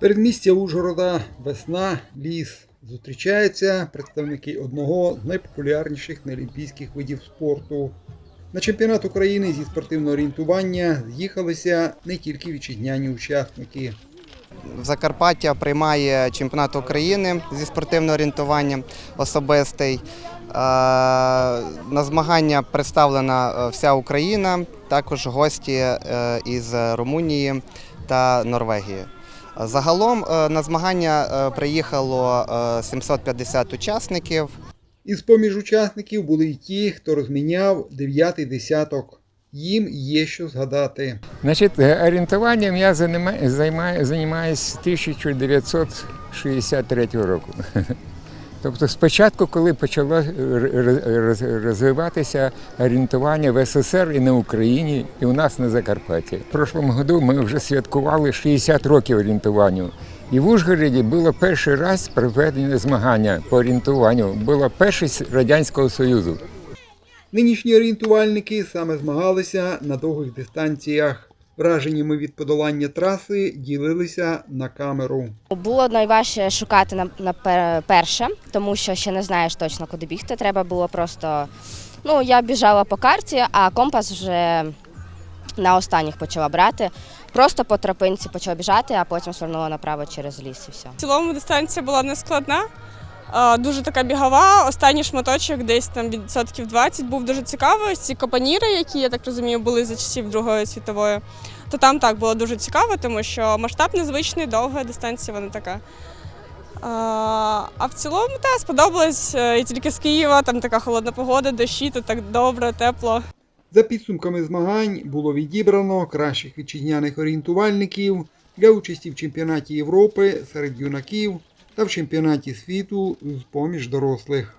Передмістя Ужгорода, весна, ліс. Зустрічаються представники одного з найпопулярніших неолімпійських видів спорту. На чемпіонат України зі спортивного орієнтування з'їхалися не тільки вітчизняні учасники. Закарпаття приймає чемпіонат України зі спортивного орієнтування особистий. Е, На змагання представлена е, вся Україна, також гості е, із Румунії та Норвегії. Загалом е, на змагання е, приїхало е, 750 учасників. Із поміж учасників були й ті, хто розміняв дев'ятий десяток. Їм є що згадати. Значить, е, орієнтуванням я займаю, займаю, займаюся з 1963 року. Тобто спочатку, коли почало е, роз- роз- розвиватися орієнтування в СССР і на Україні, і у нас на Закарпатті. В прошлому году ми вже святкували 60 років орієнтуванню. І в Ужгороді було перший раз проведення змагання по орієнтуванню. Було перше Радянського Союзу. Нинішні орієнтувальники саме змагалися на довгих дистанціях. Враженнями від подолання траси ділилися на камеру. Було найважче шукати на, на перше, тому що ще не знаєш точно, куди бігти. Треба було просто. Ну, я біжала по карті, а компас вже на останніх почала брати. Просто по тропинці почала біжати, а потім свернула направо через ліс і все. В цілому дистанція була не складна, а, дуже така бігова. Останній шматочок, десь там відсотків 20, був дуже цікавий. Ці капаніри, які я так розумію, були за часів Другої світової, то там так було дуже цікаво, тому що масштаб незвичний, довга дистанція, вона така. А, в цілому та сподобалось е, і тільки з Києва, там така холодна погода, дощі, то так добре, тепло. За підсумками змагань було відібрано кращих вітчизняних орієнтувальників для участі в чемпіонаті Європи серед юнаків та в чемпіонаті світу з поміж дорослих.